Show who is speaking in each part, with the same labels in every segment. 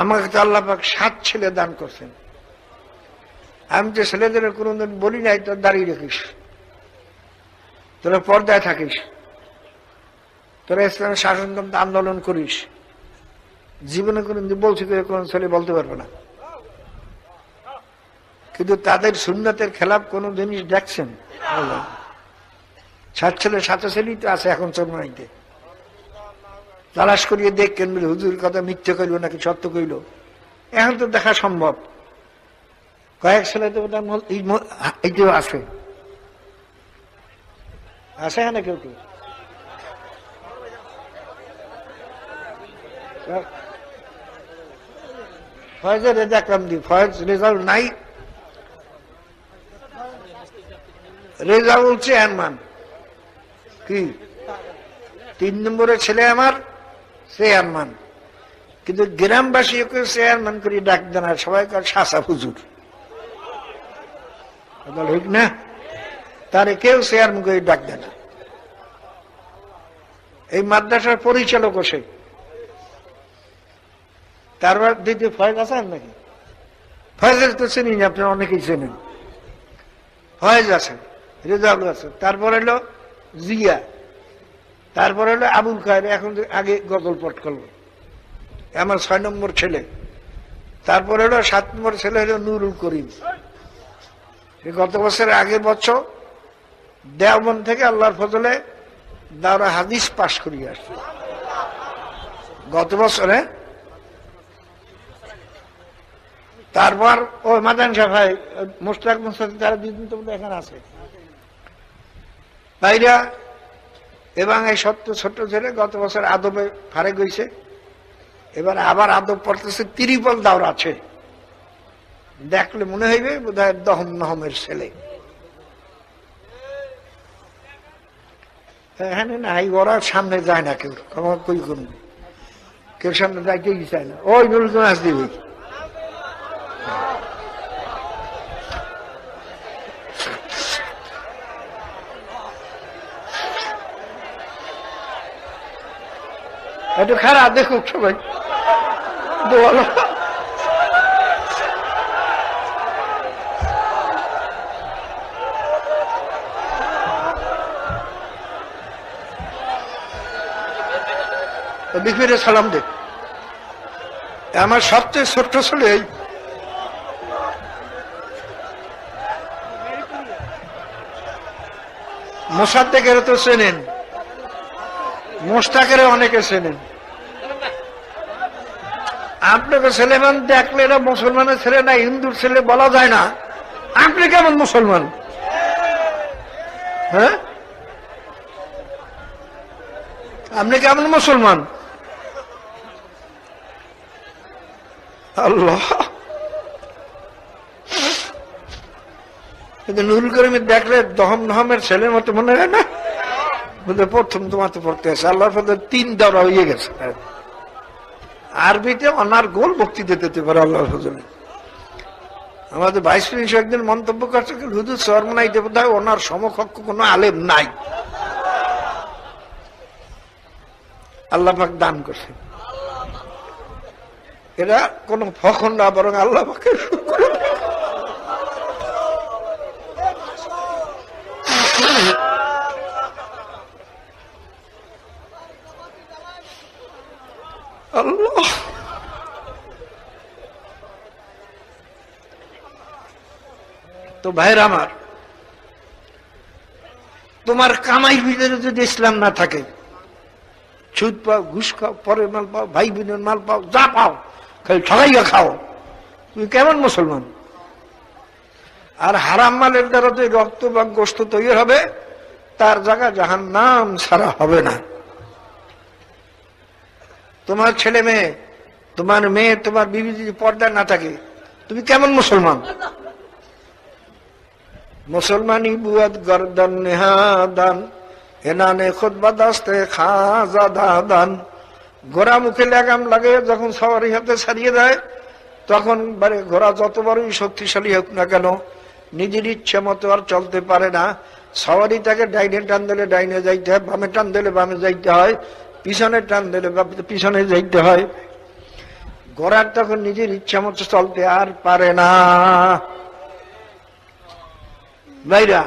Speaker 1: আমাকে তো আল্লাপাক সাত ছেলে দান করছেন। আমি তো ছেলেদের কোনোদিন বলি নাই, তোর দাঁড়িয়ে রেখিস। তোরা পর্দায় থাকিস। তোরা ইসলামের শাসনতন্ত্র আন্দোলন করিস। জীবনে কোনোদিন বলছি তো কোন ছেলে বলতে পারবে না। কিন্তু তাদের সুন্নতের খেলাফ কোন জিনিস দেখছেন? সাত ছেলে, সাত ছেলেই তো আছে এখন চরমাইতে তালাশ করিয়ে দেখেন বলে, হুজুর, কথা মিথ্যে কইল নাকি সত্য কইল? এখন তো দেখা সম্ভব। কয়েক ছেলে তো এই এইটাও আছে। আছে না কেউ কেউ? ফয়েজের রেজা কামদি ফয়েজ রেজাল্ট নাই। রেজাউল চেয়ারম্যান। কি? তিন নম্বরের ছেলে আমার। চেয়ারম্যান। কিন্তু গ্রামবাসী ওকে চেয়ারম্যান করে ডাক দেন আর সবাই শাসা হুজুর। ঠিক না? তারে কেউ চেয়ারম্যান করে ডাক দেয় না। এই মাদ্রাসার পরিচালক সে। তারপর দ্বিতীয় ফয়েজ আছেন নাকি? ফয়েজের তো চিনি না আপনি অনেকেই চেনেন। ফয়েজ আছে রেজাউল আছে। তারপর হলো জিয়া। তারপর হলো আবুল খায়ের, এখন আগে গজল পট করল। আমার ছয় নম্বর ছেলে। তারপর হলো সাত নম্বর ছেলে হলো নুরুল করিম। গত বছরের আগের বছর দেওবন থেকে আল্লাহর ফজলে দাওরা হাদিস পাশ করিয়ে আসছে। গত বছরে তারপর ও মাদান সাফাই মোস্তাক মোস্তাক তারা তো বোধহয় এখানে আছে। ভাইরা এবং এই সত্য ছোট্ট ছেলে গত বছর আদবে ফারে গইছে এবার আবার আদব পড়তেছে, তিরিপল দাওর আছে। দেখলে মনে হইবে বোধ হয় দহম নহমের ছেলে। হ্যাঁ না ওরা সামনে যায় না কেউ কই কেউ সামনে যাইতেই চায় না। ওই নুরুল দিবি। একটু খারাপ দেখুক সবাই বলো বিপিরে সালাম দে। আমার সবচেয়ে ছোট্ট ছেলে এই। মোসাদ্দেকের তো চেনেন। মোস্তাকের অনেকে চেনেন। আপনাকে ছেলেমান দেখলে এরা মুসলমানের ছেলে না, হিন্দুর ছেলে বলা যায় না। আপনি কেমন মুসলমান? হ্যাঁ? আপনি কেমন মুসলমান? আল্লাহ। কিন্তু নুরুল করিমের দেখলে দহম নহমের ছেলের মতো মনে হয় না? প্রথম তোমার তো পড়তে আছে। আল্লাহর তিন দরা হয়ে গেছে। আরবিতে অনার গোল বক্তৃতা দিতে পারে আল্লাহর হজনে আমাদের ভাইস প্রিন্স একদিন মন্তব্য করছে কি হুদুর সরমনাই দেবতায় ওনার সমকক্ষ কোনো আলেম নাই। আল্লাহ পাক দান করছে এরা কোন ফখন না, বরং আল্লাহ পাকের শুকর। তো ভাইর আমার, তোমার কামাই ভিতরে যদি ইসলাম না থাকে সুদ পাও, ঘুষ খাও, পরের মাল পাও ভাই বোনের মাল পাও, যা পাও, খালি ঠগাইয়া খাও। তুমি কেমন মুসলমান? আর হারাম মালের দ্বারা যে রক্ত বা গোস্ত তৈরি হবে, তার জায়গা জাহান নাম ছাড়া হবে না। তোমার ছেলে মেয়ে, তোমার মেয়ে, তোমার বিবি যদি পর্দা না থাকে, তুমি কেমন মুসলমান? মুসলমানি বুয়াদ গর্দন নেহাদান এনানে খুদবা দাস্তে খাজা দাদান। ঘোড়া মুখে লাগাম লাগে, যখন সবারই হাতে ছাড়িয়ে দেয়, তখন বারে ঘোড়া যত বড়ই শক্তিশালী হোক না কেন, নিজের ইচ্ছে মতো আর চলতে পারে না। সবারই তাকে ডাইনে টান দিলে ডাইনে যাইতে হয়, বামে টান দিলে বামে যাইতে হয়। পিছনে টান দিলে পিছনে যাইতে হয়। গড়ার তখন নিজের ইচ্ছা মতো চলতে আর পারে না। ভাইরা,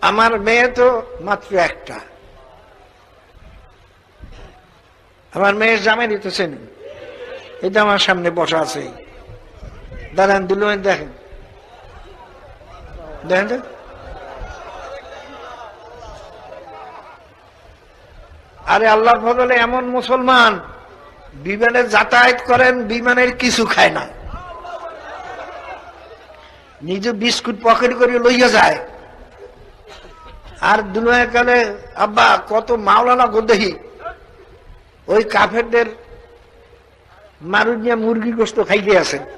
Speaker 1: আমার মেয়ে তো মাত্র একটা। আমার মেয়ের জামাই দিতেছেন এটা আমার সামনে বসা আছে। দাঁড়ান দুলো দেখেন। দেখেন তো? আরে আল্লাহর ফজলে এমন মুসলমান, বিমানে যাতায়াত করেন, বিমানের কিছু খায় না। নিজে বিস্কুট পকেট করে লইয়া যায়। আর দুনিয়া আব্বা, কত মাওলানা গোদেহি। ওই কাফেরদের মারুনিয়া মুরগি গোস্ত খাইতে আছে